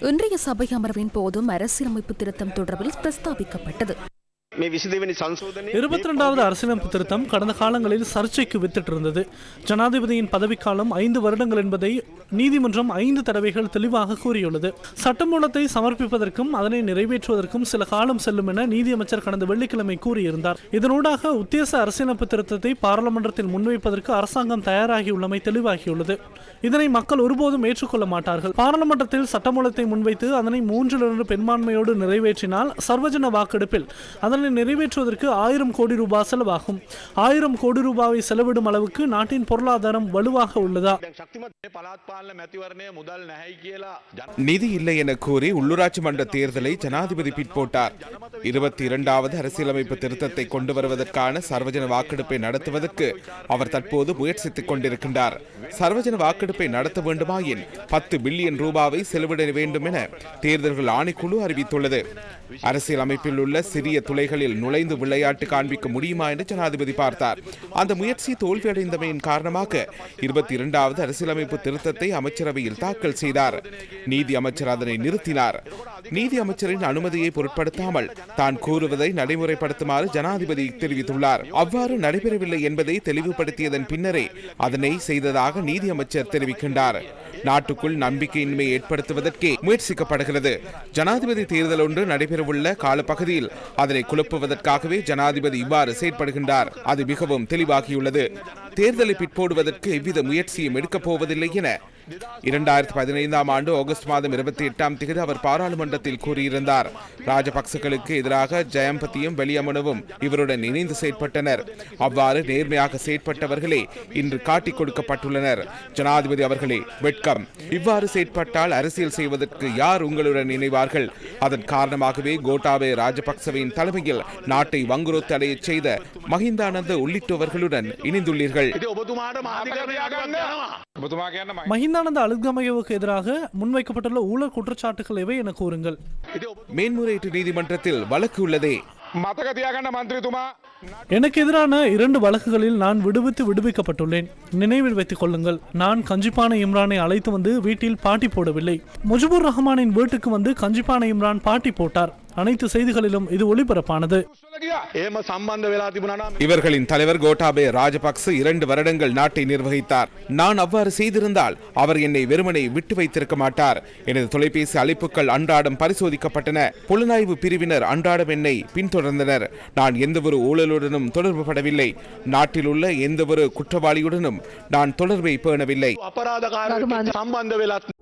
இன்றைய சபை அமர்வின் போதும் அரசியலமைப்பு திருத்தம் தொடர்பில் பிரஸ்தாபிக்கப்பட்டது. இருபத்தி ரெண்டாவது அரசியலமைப்பு திருத்தம் கடந்த காலங்களில் சர்ச்சைக்கு வித்திட்டு இருந்தது ஜனாதிபதியின் பதவிக்காலம் ஐந்து வருடங்கள் என்பதை நீதிமன்றம் ஐந்து தடவைகள் தெளிவாக கூறியுள்ளது. சட்டமூலத்தை சமர்ப்பிப்பதற்கும் அதனை நிறைவேற்றுவதற்கும் சில காலம் செல்லும் என நீதியமைச்சர் கடந்த வெள்ளிக்கிழமை கூறியிருந்தார். இதனூடாக உத்தேச அரசியலமைப்பு திருத்தத்தை பாராளுமன்றத்தில் முன்வைப்பதற்கு அரசாங்கம் தயாராகியுள்ளமை தெளிவாகியுள்ளது. இதனை மக்கள் ஒருபோதும் ஏற்றுக்கொள்ள மாட்டார்கள். பாராளுமன்றத்தில் சட்டமூலத்தை முன்வைத்து அதனை மூன்றிலிருந்து பெரும்பான்மையோடு நிறைவேற்றினால் சர்வஜன வாக்கெடுப்பில் அதனை இதனை நிறைவேற்றுவதற்கு ஆயிரம் கோடி ரூபாய் செலவாகும். ஆயிரம் கோடி ரூபாவை செலவிடும் அளவுக்கு நாட்டின் பொருளாதாரம் வலுவாக உள்ளதா? நிதி இல்லை என கூறி உள்ளூராட்சி மன்ற தேர்தலை ஜனாதிபதி பிற்போட்டார். இருபத்தி இரண்டாவது அரசியலமைப்பு திருத்தத்தை கொண்டு வருவதற்கான சர்வஜன வாக்கெடுப்பை நடத்துவதற்கு அவர் தற்போது முயற்சித்துக் கொண்டிருக்கின்றார். சர்வஜன வாக்கெடுப்பை நடத்த வேண்டுமாயின் பத்து பில்லியன் ரூபாவை செலவிட வேண்டும் என தேர்தல்கள் ஆணைக்குழு அறிவித்துள்ளது. அரசியல் அமைப்பில் உள்ள சிறிய துளைகளில் நுழைந்து விளையாட்டு காண்பிக்க முடியுமா என்று ஜனாதிபதி பார்த்தார். அந்த முயற்சி தோல்வியடைந்தமையின் காரணமாக இருபத்தி இரண்டாவது அரசியலமைப்பு திருத்தத்தை அமைச்சரவையில் தாக்கல் செய்தார். நீதி அமைச்சர் அதனை நிறுத்தினார். நீதி அமைச்சரின் அனுமதியை பொருட்படுத்தாமல் தான் கூறுவதை நடைமுறைப்படுத்துமாறு ஜனாதிபதி தெரிவித்துள்ளார். அவ்வாறு நடைபெறவில்லை என்பதை தெளிவுபடுத்தியதன் பின்னரே அதனை செய்ததாக நீதி அமைச்சர் தெரிவிக்கின்றார். நாட்டுக்குள் நம்பிக்கையின்மை ஏற்படுத்துவதற்கே முயற்சிக்கப்படுகிறது. ஜனாதிபதி தேர்தல் ஒன்று நடைபெறவுள்ள காலப்பகுதியில் அதனை குழப்புவதற்காகவே ஜனாதிபதி இவ்வாறு செயற்படுகின்றார். அது மிகவும் தெளிவாகியுள்ளது. தேர்தலை பிற்போடுவதற்கு எவ்வித முயற்சியும் எடுக்கப் போவதில்லை என இரண்டாயிரத்தி பதினைந்தாம் ஆண்டு ஆகஸ்ட் மாதம் இருபத்தி எட்டாம் தேதி அவர் பாராளுமன்றத்தில் கூறியிருந்தார். ராஜபக்சகளுக்கு எதிராக ஜெயம்பதியும் வெளியமனுவும் இவருடன் இணைந்து செயற்பட்டனர். அவ்வாறு நேர்மையாக செயற்பட்டவர்களே இன்று காட்டிக் கொடுக்கப்பட்டுள்ளனர். ஜனாதிபதி அவர்களே வெட்கம். இவ்வாறு செயற்பட்டால் அரசியல் செய்வதற்கு யார் உங்களுடன் இணைவார்கள்? அதன் காரணமாகவே கோட்டாபே ராஜபக்சவின் தலைமையில் நாட்டை வங்குரோத்து அடையச் செய்த மஹிந்தானந்த உள்ளிட்டவர்களுடன் இணைந்துள்ளீர்கள். மஹிந்தானந்த அலுத்கமையவுக்கு எதிராக முன்வைக்கப்பட்டுள்ள ஊழல் குற்றச்சாட்டுகள் எவை என கூறுங்கள். மேன்முறையீட்டு நீதிமன்றத்தில் வழக்கு உள்ளதே. எனக்கு எதிரான இரண்டு வழக்குகளில் நான் விடுவித்து விடுவிக்கப்பட்டுள்ளேன். நினைவில் வைத்துக் கொள்ளுங்கள். நான் கஞ்சிப்பான இம்ரானை அழைத்து வந்து வீட்டில் பாட்டி போடவில்லை. முஜிபுர் ரஹ்மானின் வீட்டுக்கு வந்து கஞ்சிப்பான இம்ரான் பாட்டி போட்டார். அனைத்து செய்திகளிலும் இது ஒளிபரப்பானது. ඒම සම්බන්ධ වෙලා තිබුණනා இவர்களின் தலைவர் கோட்டாபே ராஜபக்ச இரண்டு வருடங்கள் நாட்டை நிர்வகித்தார் நான் அவ்வாறு செய்திருந்தால் அவர் என்னை வெறுமனை விட்டு வைத்திருக்க மாட்டார் எனது தொலைபேசி அழைப்புகள் அன்றாடம் பரிசோதிக்கப்பட்டன புலனாய்வு பிரிவினர் அன்றாடம் என்னை பின்தொடர்ந்தனர் நான் எந்தவொரு ஊழலுடனும் தொடர்பு படவில்லை நாட்டில் உள்ள எந்தவொரு குற்றவாளியுடனும் நான் தொடர்பை பேணவில்லை අපරාධකාර සම්බන්ධ වෙලත්